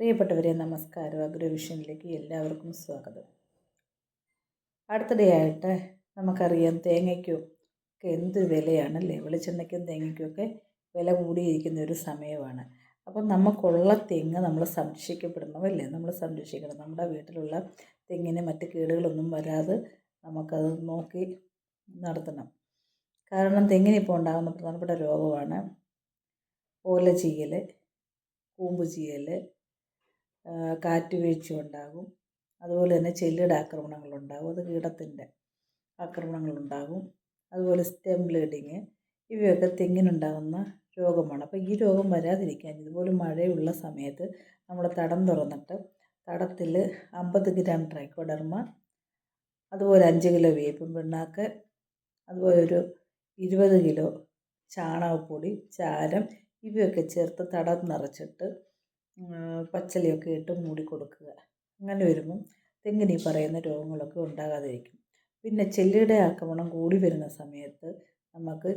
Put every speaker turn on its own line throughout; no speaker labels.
പ്രിയപ്പെട്ടവരെ നമസ്കാരം. അഗ്രവിഷനിലേക്ക് എല്ലാവർക്കും സ്വാഗതം. അടുത്തിടെയായിട്ട് നമുക്കറിയാം തേങ്ങയ്ക്കും ഒക്കെ എന്ത് വിലയാണല്ലേ വെളിച്ചെണ്ണയ്ക്കും തേങ്ങയ്ക്കുമൊക്കെ വില കൂടിയിരിക്കുന്ന ഒരു സമയമാണ്. അപ്പം നമുക്കുള്ള തെങ്ങ് നമ്മൾ സംരക്ഷിക്കപ്പെടണമല്ലേ നമ്മൾ സംരക്ഷിക്കണം. നമ്മുടെ വീട്ടിലുള്ള തെങ്ങിന് മറ്റ് കേടുകളൊന്നും വരാതെ നമുക്കത് നോക്കി നടത്തണം. കാരണം തെങ്ങിനിപ്പോൾ ഉണ്ടാകുന്ന പ്രധാനപ്പെട്ട രോഗമാണ് ഓല ചീയൽ കൂമ്പ് ചീയൽ കാറ്റ് വീഴ്ച ഉണ്ടാകും അതുപോലെ തന്നെ ചെല്ലിയുടെ ആക്രമണങ്ങളുണ്ടാകും. അത് കീടത്തിന്റെ ആക്രമണങ്ങളുണ്ടാകും. അതുപോലെ സ്റ്റെം ബ്ലീഡിങ് ഇവയൊക്കെ തെങ്ങിനുണ്ടാകുന്ന രോഗമാണ്. അപ്പോൾ ഈ രോഗം വരാതിരിക്കാൻ ഇതുപോലെ മഴയുള്ള സമയത്ത് നമ്മൾ തടം തുറന്നിട്ട് തടത്തിൽ അമ്പത് ഗ്രാം ട്രൈക്കോഡർമ അതുപോലെ അഞ്ച് കിലോ വേപ്പും പിണ്ണാക്ക് അതുപോലെ ഒരു ഇരുപത് കിലോ ചാണകപ്പൊടി ചാരം ഇവയൊക്കെ ചേർത്ത് തടം നിറച്ചിട്ട് പച്ചിലയൊക്കെ ഇട്ട് മൂടി കൊടുക്കുക. അങ്ങനെ വരുമ്പം തെങ്ങിന് പറയുന്ന രോഗങ്ങളൊക്കെ ഉണ്ടാകാതിരിക്കും. പിന്നെ ചെല്ലിയുടെ ആക്രമണം കൂടി വരുന്ന സമയത്ത് നമുക്ക്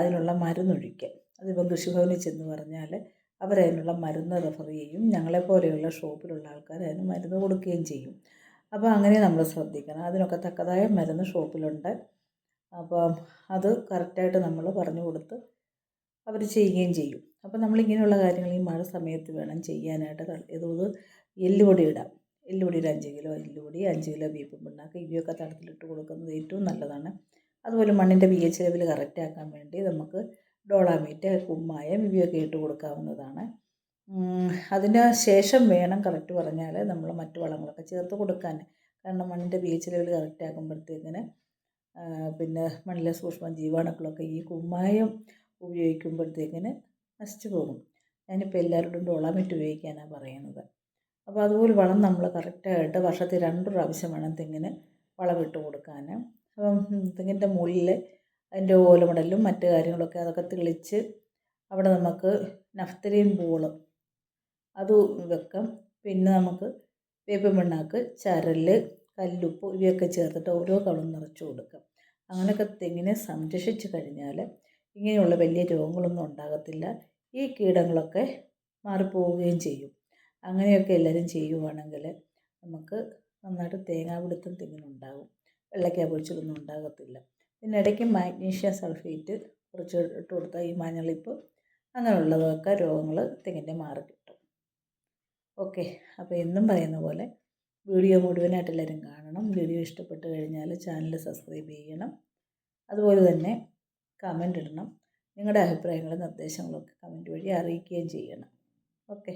അതിനുള്ള മരുന്നൊഴിക്കുക അതിപ്പം കൃഷിഭവനിൽ ചെന്ന് പറഞ്ഞാൽ അവരതിനുള്ള മരുന്ന് റെഫർ ചെയ്യും. ഞങ്ങളെപ്പോലെയുള്ള ഷോപ്പിലുള്ള ആൾക്കാർ അതിന് മരുന്ന് കൊടുക്കുകയും ചെയ്യും. അപ്പോൾ അങ്ങനെ നമ്മൾ ശ്രദ്ധിക്കണം. അതിനൊക്കെ തക്കതായ മരുന്ന് ഷോപ്പിലുണ്ട്. അപ്പം അത് കറക്റ്റായിട്ട് നമ്മൾ പറഞ്ഞു കൊടുത്ത് അവർ ചെയ്യുകയും ചെയ്യും. അപ്പോൾ നമ്മളിങ്ങനെയുള്ള കാര്യങ്ങൾ ഈ മഴ സമയത്ത് വേണം ചെയ്യാനായിട്ട്. ഏതോ എല്ലുപൊടി ഇടാം. എല്ലുപൊടി ഒരു അഞ്ച് കിലോ എല്ലുപൊടി അഞ്ച് കിലോ ബീഫ് പിണ്ണാക്ക് ഇവയൊക്കെ തടത്തിലിട്ട് കൊടുക്കുന്നത് ഏറ്റവും നല്ലതാണ്. അതുപോലെ മണ്ണിന്റെ പി എച്ച് ലെവൽ കറക്റ്റാക്കാൻ വേണ്ടി നമുക്ക് ഡോളാമീറ്റ് കുമ്മായം ഇവയൊക്കെ ഇട്ട് കൊടുക്കാവുന്നതാണ്. അതിന് ശേഷം വേണം കറക്റ്റ് പറഞ്ഞാൽ നമ്മൾ മറ്റു വളങ്ങളൊക്കെ ചേർത്ത് കൊടുക്കാൻ. കാരണം മണ്ണിന്റെ പി എച്ച് ലെവൽ കറക്റ്റ് ആക്കുമ്പോഴത്തേക്കിന് പിന്നെ മണ്ണിലെ സൂക്ഷ്മ ജീവാണുക്കളൊക്കെ ഈ കുമ്മായം ഉപയോഗിക്കുമ്പോഴത്തേക്കിന് നശിച്ചു പോകും. ഞാനിപ്പോൾ എല്ലാവരോടും ഡോളാമിറ്റ് ഉപയോഗിക്കാനാണ് പറയുന്നത്. അപ്പോൾ അതുപോലെ വളം നമ്മൾ കറക്റ്റായിട്ട് വർഷത്തിൽ രണ്ട് പ്രാവശ്യം വേണം തെങ്ങിന് വളമിട്ട് കൊടുക്കാൻ അപ്പം തെങ്ങിന്റെ മുകളിൽ അതിന്റെ ഓലമടലും മറ്റു കാര്യങ്ങളൊക്കെ അതൊക്കെ തെളിച്ച് അവിടെ നമുക്ക് നഫ്തലിൻ പൂൾ അത് വെക്കാം. പിന്നെ നമുക്ക് വേപ്പ് പിണ്ണാക്ക് ചരൽ കല്ലുപ്പ് ഇവയൊക്കെ ചേർത്തിട്ട് ഓരോ കവളും നിറച്ച് കൊടുക്കാം. അങ്ങനെയൊക്കെ തെങ്ങിനെ സംരക്ഷിച്ച് കഴിഞ്ഞാൽ ഇങ്ങനെയുള്ള വലിയ രോഗങ്ങളൊന്നും ഉണ്ടാകത്തില്ല. ഈ കീടങ്ങളൊക്കെ മാറിപ്പോവുകയും ചെയ്യും. അങ്ങനെയൊക്കെ എല്ലാവരും ചെയ്യുവാണെങ്കിൽ നമുക്ക് നന്നായിട്ട് തേങ്ങാപിടുത്തം തെങ്ങിനുണ്ടാകും. വെള്ളയ്ക്ക പൊഴിച്ചിലൊന്നും ഉണ്ടാകത്തില്ല. പിന്നെ ഇടയ്ക്ക് മാഗ്നീഷ്യം സൾഫേറ്റ് കുറച്ച് ഇട്ട് കൊടുത്താൽ ഈ മഞ്ഞളിപ്പ് അങ്ങനെയുള്ളതൊക്കെ രോഗങ്ങൾ തെങ്ങിന്റെ മാറി കിട്ടും. ഓക്കെ. അപ്പോൾ എന്നും പറയുന്ന പോലെ വീഡിയോ മുഴുവനായിട്ട് എല്ലാവരും കാണണം. വീഡിയോ ഇഷ്ടപ്പെട്ട് കഴിഞ്ഞാൽ ചാനൽ സബ്സ്ക്രൈബ് ചെയ്യണം. അതുപോലെ തന്നെ കമന്റ് ഇടണം. നിങ്ങളുടെ അഭിപ്രായങ്ങളും നിർദ്ദേശങ്ങളൊക്കെ കമന്റ് വഴി അറിയിക്കുകയും ചെയ്യണം. ഓക്കെ